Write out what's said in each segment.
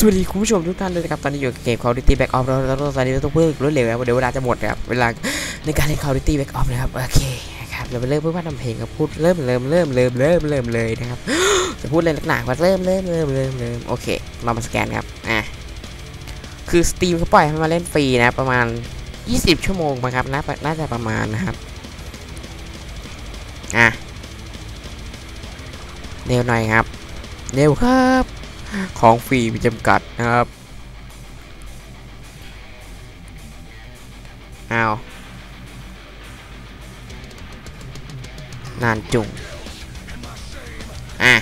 สวัสดีคุณผู้ชมทุกท่านด้วยนะครับตอนนี้อยู่กับเกม Call of Duty Black Ops แล้วแล้วตอนนี้เราต้องเพิ่มรวดเร็วแล้วเดี๋ยวเวลาจะหมดนะครับเวลาในการเล่น Call of Duty Black Ops นะครับโอเคนะครับเราไปเริ่มเพื่อว่าทำเพลงครับพูดเริ่มเริ่มเริ่มเริ่มเริ่มเริ่มเลยนะครับจะพูดเลยหนักๆว่าเริ่มเริ่มเริ่มเริ่มเริ่มโอเค เรามาสแกนครับอะคือ Steam เขาปล่อยให้มาเล่นฟรีนะประมาณ 20 ชั่วโมงมั้งครับน่าน่าจะประมาณนะครับอะเร็วหน่อยครับเร็วครับ ของฟรีมีจำกัดนะครับเอานานจุงอะ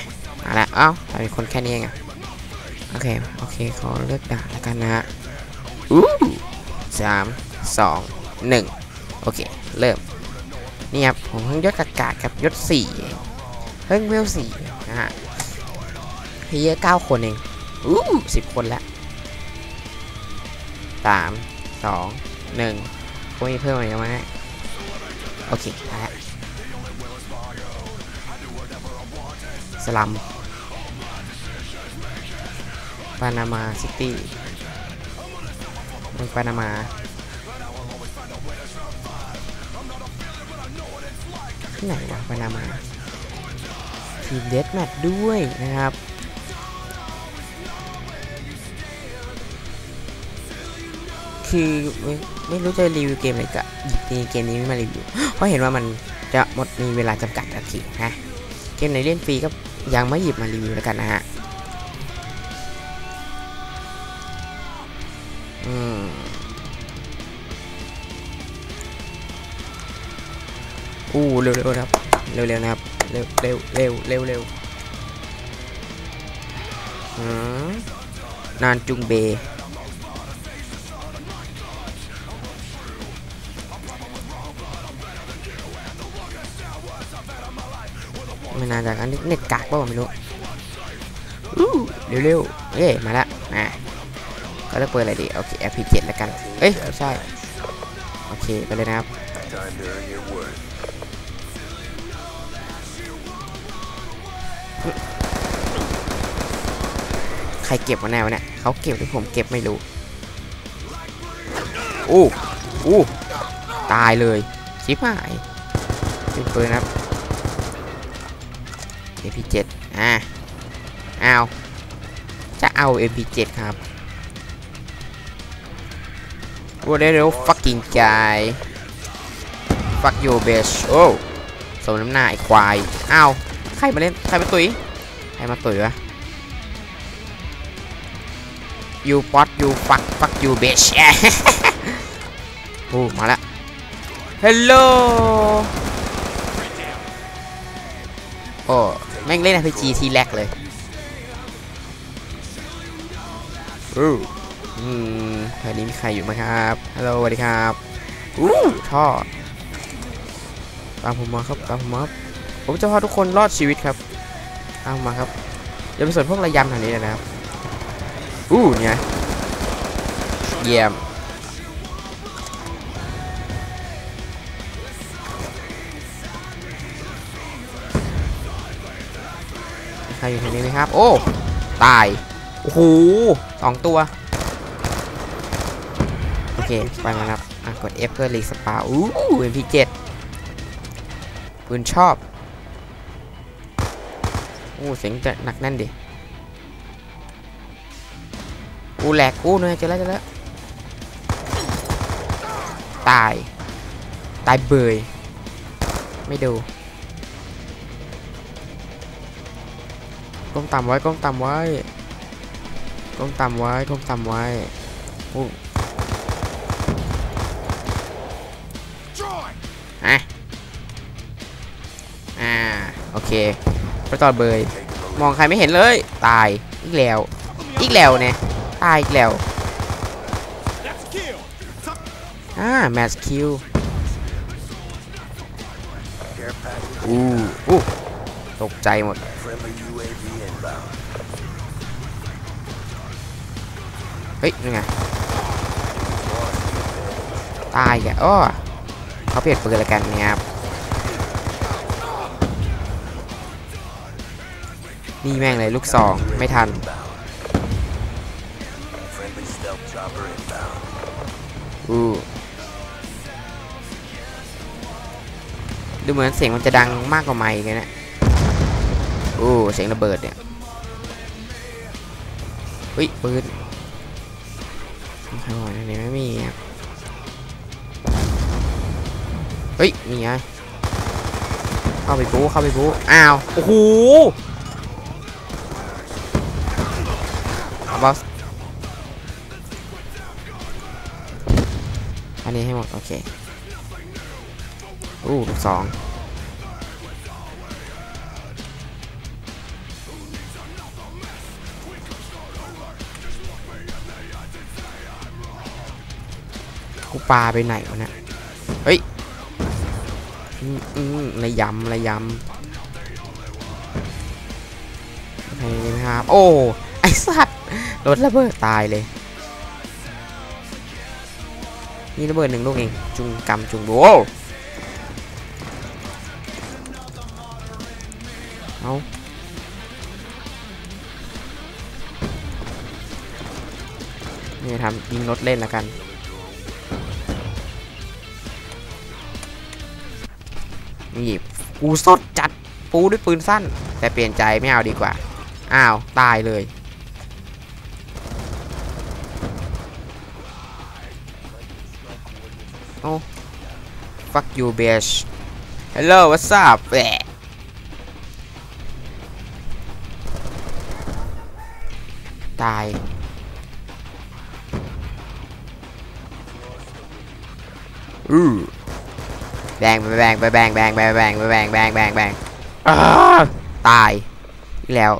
มาละเอ้าทำไมคนแค่นี้เองอะโอเค โอเค ขอเลือกด่านแล้วกันนะฮะอู้สามสองหนึ่งโอเค เริ่ม นี่ครับ ผมเพิ่งยศกากากับยศสี่เพิ่งเวลสี่นะฮะ เพลเยอร์เก้าคนเองอู้สิบคนล้วสามสองหนึ่งพวกนี้เพิ่มอะไรมาโอเคมาแล้สลัมปานามาซิตี้เมืองปานามาที่ไหนวะปานามาทีมเดสแมทด้วยนะครับ คือไม่ไม่รู้จะรีวิวเกมอะไรก็หยิบเกมนี้มารีวิวเพราะเห็นว่ามันจะหมดมีเวลาจำกัดโอเคนะเกมไหนเล่นฟรีก็ยังไม่หยิบมารีวิวแล้วกันนะฮะอืมอู้เร็วๆนะครับเร็วๆนะครับเร็วเร็วเร็วเร็วเร็วอืมนานจุงเบ ไม่นานจากอันนี้เน็ตกากป่าวไม่รู้อู้เร็วๆเอ้ยมาละอะก็จะเปิดอะไรดีโอเค FP7 แล้วกันเอ้ยไม่ใช่โอเคไปเลยนะครับใครเก็บมาแนวะเนี่ยเขาเก็บหรือผมเก็บไม่รู้อู้อู้ตายเลยชิบหายเป็นปืนครับ MP7 อะเอาจะเอา MP7 ครับว่าได้เร็วๆ fucking guy fuck you bitch โอ้สมน้ำหน้าไอ้ควายอ้าวใครมาเล่นใครมาตุยใครมาตุยวะ you pot you fuck fuck you bitch โอ้มาและ hello โอ้ แม่งเล่น RPG ทีแรกเลยอู้อืมแถวนี้มีใครอยู่ไหมครับฮัลโหลสวัสดีครับอู้ท่อตามผมมาครับตามผมมาครับผมจะพาทุกคนรอดชีวิตครับตามผมมาครับอย่าไปสนพวกระยำแถวนี้เลยนะครับอู้เนี่ยเยี่ยม รอยู่แถวนี้ไหมครับ โอ้ ตาย โอ้โหสองตัว โอเค ไปมาครับ อะ กด F เพื่อรีสปาอู้ MP7 ปืนชอบ โอ้เสียงจะหนักแน่นดิกูแหลกกูเนี่ยเจอแล้วเจอแล้ว ตาย ตายเบย ไม่ดู ก้มต่ำไว้ก้มต่ำไว้ก้มต่ำไว้ก้มต่ำไว้โอ้อะอ่าโอเคไปต่อเบยมองใครไม่เห็นเลย ตายอีกแล้ว อีกแล้วเนี่ยตายอีกแล้วอ่าแมสคิว Care package อู้อู้ ตกใจหมด เฮ้ยยังไง ตายแกอ้อเขาเปลี่ยนปืนแล้วกันเนี่ยครับ นี่แม่งเลยลูกซองไม่ทัน อู้ดูเหมือนเสียงมันจะดังมากกว่าไมค์เลยนะ โอ้เสียงระเบิดเนี่ยเฮ้ยปืนข้างหลังนี่ไม่มีครับเฮ้ยนี่ไงเข้าไปปูเข้าไปปูอ้าวโอ้โหเอาบอสอันนี้ให้หมดโอเคอู้ลูกสอง ปลาไปไหนวะเนี่ยเฮ้ยอระยำระยำใครนี่ไหมครับ โอ้ ไอสัตว์รถระเบิดตายเลย นี่ระเบิดหนึ่งลูกเอง จุงกำจุงโว้เอานี่ทำยิงรถเล่นล้วกัน นี่ปูสดจัดปูด้วยปืนสั้น แต่เปลี่ยนใจไม่เอาดีกว่า อ้าว ตายเลย โอ้ fuck you bitch hello what's up แหตาย อือ แบงไปแบงไปแบงแบงไปแบงไปแบงแบงแบงแบงอ้าตาย อีกแล้ว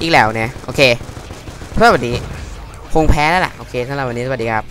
อีกแล้วเนี่ย โอเค เพื่อวันนี้ คงแพ้แล้วล่ะ โอเคสำหรับวันนี้สวัสดีครับ